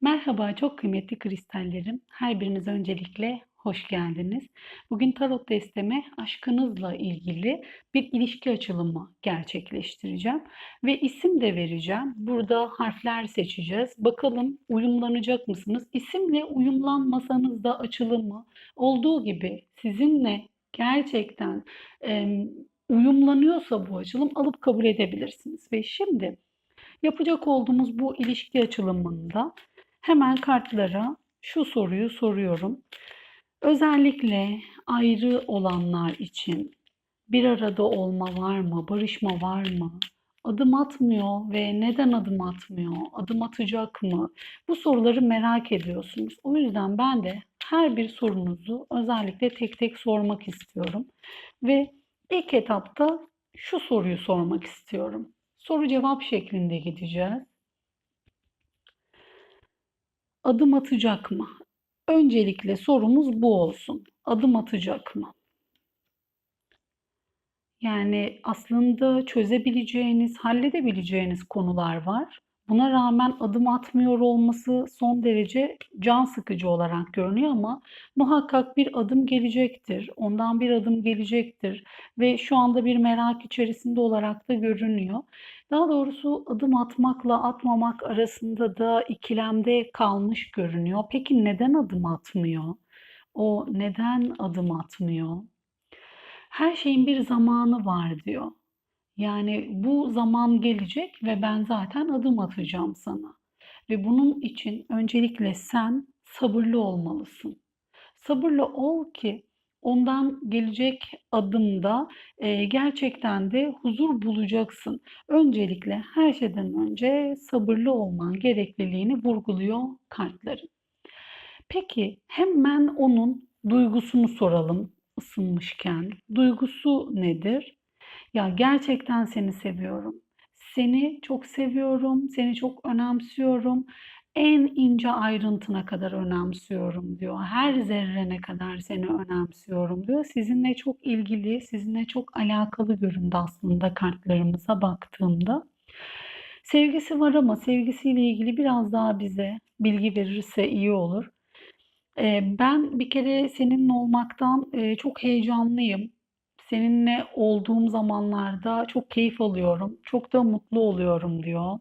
Merhaba, çok kıymetli kristallerim. Her biriniz öncelikle hoş geldiniz. Bugün tarot desteme aşkınızla ilgili bir ilişki açılımı gerçekleştireceğim ve isim de vereceğim. Burada harfler seçeceğiz. Bakalım uyumlanacak mısınız? İsimle uyumlanmasanız da açılımı olduğu gibi sizinle gerçekten e, uyumlanıyorsa bu açılım alıp kabul edebilirsiniz. Ve şimdi yapacak olduğumuz bu ilişki açılımında Hemen kartlara şu soruyu soruyorum. Özellikle ayrı olanlar için bir arada olma var mı? Barışma var mı? Adım atmıyor ve neden adım atmıyor? Adım atacak mı? Bu soruları merak ediyorsunuz. O yüzden ben de her bir sorunuzu özellikle tek tek sormak istiyorum. Ve ilk etapta şu soruyu sormak istiyorum. Soru cevap şeklinde gideceğiz. Adım atacak mı? Öncelikle sorumuz bu olsun. Adım atacak mı? Yani aslında çözebileceğiniz, halledebileceğiniz konular var. Buna rağmen adım atmıyor olması son derece can sıkıcı olarak görünüyor ama muhakkak bir adım gelecektir. Ondan bir adım gelecektir ve şu anda bir merak içerisinde olarak da görünüyor. Daha doğrusu adım atmakla atmamak arasında da ikilemde kalmış görünüyor. Peki neden adım atmıyor? O neden adım atmıyor? Her şeyin bir zamanı var diyor. Yani bu zaman gelecek ve ben zaten adım atacağım sana. Ve bunun için öncelikle sen sabırlı olmalısın. Sabırlı ol ki ondan gelecek adımda e, gerçekten de huzur bulacaksın. Öncelikle her şeyden önce sabırlı olman gerekliliğini vurguluyor kartların. Peki hemen onun duygusunu soralım ısınmışken. Duygusu nedir? Ya gerçekten seni seviyorum. Seni çok seviyorum, seni çok önemsiyorum. En ince ayrıntına kadar önemsiyorum diyor. Her zerrene kadar seni önemsiyorum diyor. Sizinle çok ilgili, sizinle çok alakalı göründü aslında kartlarımıza baktığımda. Sevgisi var ama sevgisiyle ilgili biraz daha bize bilgi verirse iyi olur. Ben bir kere seninle olmaktan çok heyecanlıyım. Seninle olduğum zamanlarda çok keyif alıyorum, çok da mutlu oluyorum diyor.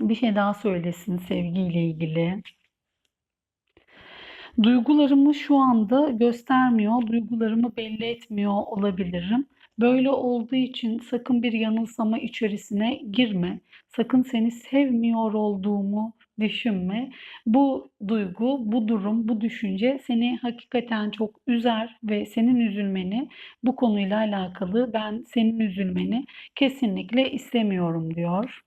Bir şey daha söylesin sevgiyle ilgili. Duygularımı şu anda göstermiyor, duygularımı belli etmiyor olabilirim. Böyle olduğu için sakın bir yanılsama içerisine girme. Sakın seni sevmiyor olduğumu düşünme. Bu duygu, bu durum, bu düşünce seni hakikaten çok üzer ve senin üzülmeni bu konuyla alakalı ben senin üzülmeni kesinlikle istemiyorum diyor.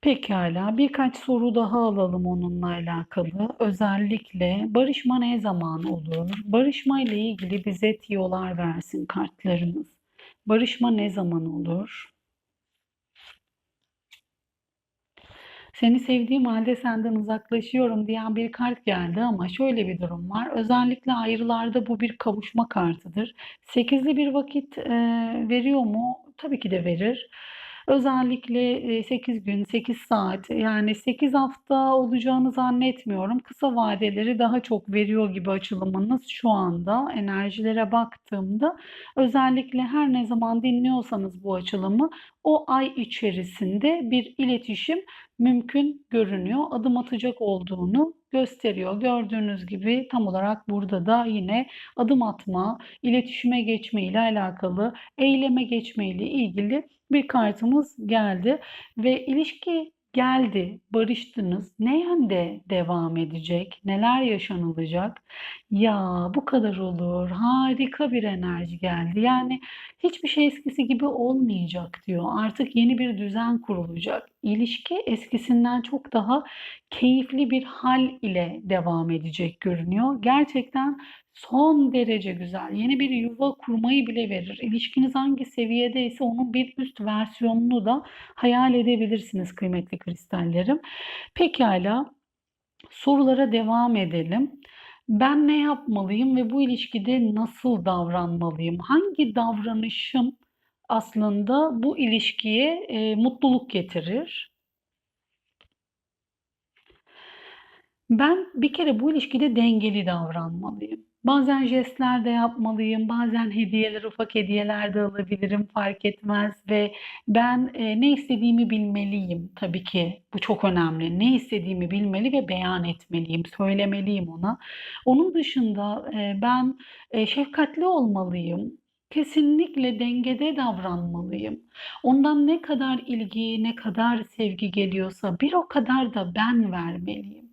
Pekala, birkaç soru daha alalım onunla alakalı. Özellikle barışma ne zaman olur? Barışma ile ilgili bize tiyolar versin kartlarımız. Barışma ne zaman olur? Seni sevdiğim halde senden uzaklaşıyorum diyen bir kart geldi ama şöyle bir durum var. Özellikle ayrılarda bu bir kavuşma kartıdır. Sekizli bir vakit e, veriyor mu? Tabii ki de verir. Özellikle 8 gün, 8 saat yani 8 hafta olacağını zannetmiyorum. Kısa vadeleri daha çok veriyor gibi açılımınız şu anda enerjilere baktığımda özellikle her ne zaman dinliyorsanız bu açılımı o ay içerisinde bir iletişim mümkün görünüyor. Adım atacak olduğunu gösteriyor. Gördüğünüz gibi tam olarak burada da yine adım atma, iletişime geçme ile alakalı, eyleme geçme ile ilgili bir kartımız geldi ve ilişki geldi, barıştınız. Ne yönde devam edecek? Neler yaşanılacak? Ya bu kadar olur. Harika bir enerji geldi. Yani hiçbir şey eskisi gibi olmayacak diyor. Artık yeni bir düzen kurulacak. İlişki eskisinden çok daha keyifli bir hal ile devam edecek görünüyor. Gerçekten son derece güzel. Yeni bir yuva kurmayı bile verir. İlişkiniz hangi seviyedeyse onun bir üst versiyonunu da hayal edebilirsiniz kıymetli kristallerim. Pekala sorulara devam edelim. Ben ne yapmalıyım ve bu ilişkide nasıl davranmalıyım? Hangi davranışım aslında bu ilişkiye e, mutluluk getirir? Ben bir kere bu ilişkide dengeli davranmalıyım. Bazen jestler de yapmalıyım, bazen hediyeler, ufak hediyeler de alabilirim, fark etmez ve ben e, ne istediğimi bilmeliyim tabii ki. Bu çok önemli. Ne istediğimi bilmeli ve beyan etmeliyim, söylemeliyim ona. Onun dışında e, ben e, şefkatli olmalıyım. Kesinlikle dengede davranmalıyım. Ondan ne kadar ilgi, ne kadar sevgi geliyorsa bir o kadar da ben vermeliyim.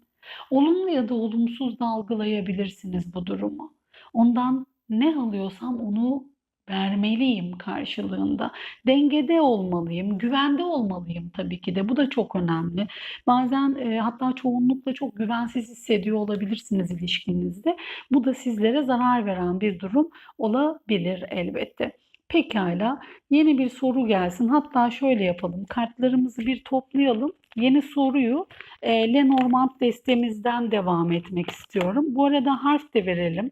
Olumlu ya da olumsuz da algılayabilirsiniz bu durumu. Ondan ne alıyorsam onu vermeliyim karşılığında. Dengede olmalıyım, güvende olmalıyım tabii ki de. Bu da çok önemli. Bazen e, hatta çoğunlukla çok güvensiz hissediyor olabilirsiniz ilişkinizde. Bu da sizlere zarar veren bir durum olabilir elbette. Pekala, yeni bir soru gelsin. Hatta şöyle yapalım. Kartlarımızı bir toplayalım. Yeni soruyu e, Lenormand destemizden devam etmek istiyorum. Bu arada harf de verelim.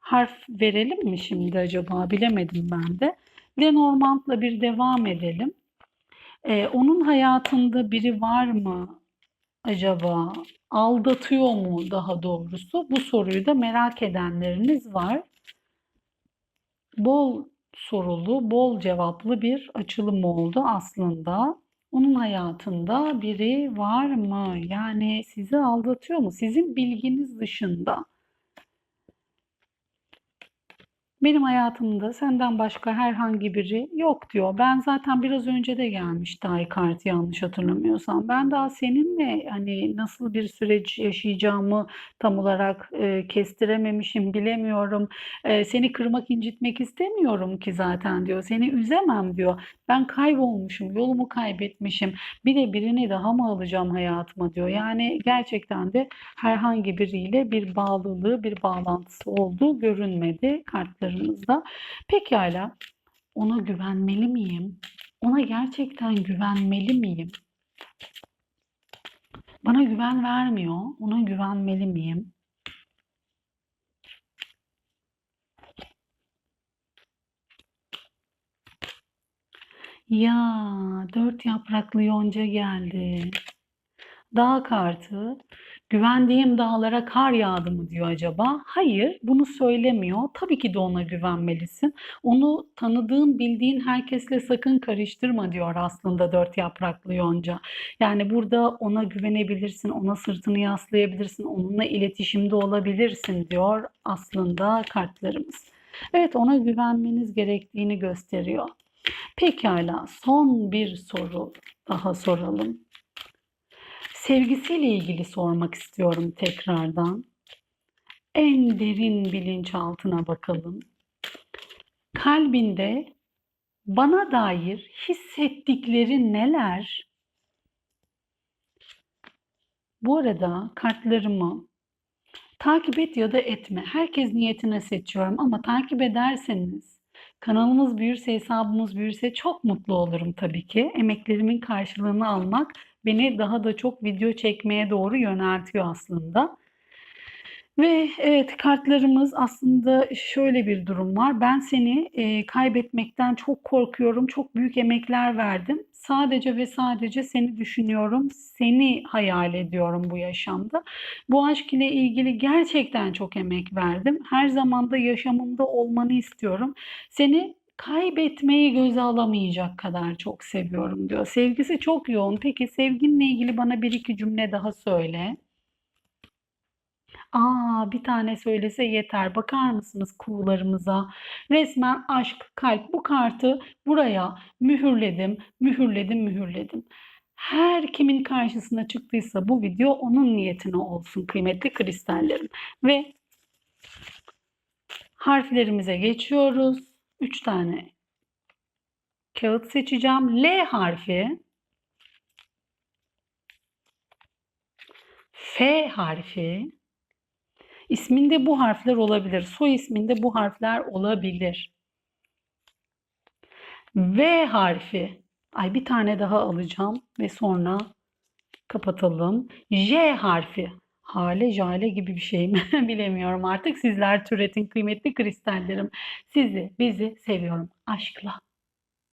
Harf verelim mi şimdi acaba? Bilemedim ben de. Lenormand'la bir devam edelim. E, onun hayatında biri var mı acaba? Aldatıyor mu daha doğrusu? Bu soruyu da merak edenleriniz var. Bol sorulu, bol cevaplı bir açılım oldu aslında. Onun hayatında biri var mı? Yani sizi aldatıyor mu? Sizin bilginiz dışında. Benim hayatımda senden başka herhangi biri yok diyor. Ben zaten biraz önce de gelmişti ay kartı yanlış hatırlamıyorsam. Ben daha seninle hani nasıl bir süreç yaşayacağımı tam olarak e, kestirememişim, bilemiyorum. E, seni kırmak, incitmek istemiyorum ki zaten diyor. Seni üzemem diyor. Ben kaybolmuşum, yolumu kaybetmişim. Bir de birini daha mı alacağım hayatıma diyor. Yani gerçekten de herhangi biriyle bir bağlılığı, bir bağlantısı olduğu görünmedi kartlarımızda. Pekala, ona güvenmeli miyim? Ona gerçekten güvenmeli miyim? Bana güven vermiyor. Ona güvenmeli miyim? Ya dört yapraklı yonca geldi. Dağ kartı. Güvendiğim dağlara kar yağdı mı diyor acaba? Hayır, bunu söylemiyor. Tabii ki de ona güvenmelisin. Onu tanıdığın, bildiğin herkesle sakın karıştırma diyor aslında dört yapraklı yonca. Yani burada ona güvenebilirsin, ona sırtını yaslayabilirsin, onunla iletişimde olabilirsin diyor aslında kartlarımız. Evet, ona güvenmeniz gerektiğini gösteriyor. Pekala, son bir soru daha soralım. Sevgisiyle ilgili sormak istiyorum tekrardan. En derin bilinçaltına bakalım. Kalbinde bana dair hissettikleri neler? Bu arada kartlarımı takip et ya da etme. Herkes niyetine seçiyorum ama takip ederseniz Kanalımız büyürse, hesabımız büyürse çok mutlu olurum tabii ki. Emeklerimin karşılığını almak beni daha da çok video çekmeye doğru yöneltiyor aslında. Ve evet kartlarımız aslında şöyle bir durum var. Ben seni e, kaybetmekten çok korkuyorum. Çok büyük emekler verdim. Sadece ve sadece seni düşünüyorum. Seni hayal ediyorum bu yaşamda. Bu aşk ile ilgili gerçekten çok emek verdim. Her zaman da yaşamımda olmanı istiyorum. Seni kaybetmeyi göze alamayacak kadar çok seviyorum diyor. Sevgisi çok yoğun. Peki sevginle ilgili bana bir iki cümle daha söyle. Aa, bir tane söylese yeter. Bakar mısınız kuğularımıza? Resmen aşk, kalp. Bu kartı buraya mühürledim, mühürledim, mühürledim. Her kimin karşısına çıktıysa bu video onun niyetine olsun kıymetli kristallerim. Ve harflerimize geçiyoruz. Üç tane kağıt seçeceğim. L harfi, F harfi, İsminde bu harfler olabilir. Soy isminde bu harfler olabilir. V harfi. Ay bir tane daha alacağım ve sonra kapatalım. J harfi. Hale, jale gibi bir şey mi? Bilemiyorum artık. Sizler türetin kıymetli kristallerim. Sizi, bizi seviyorum. Aşkla.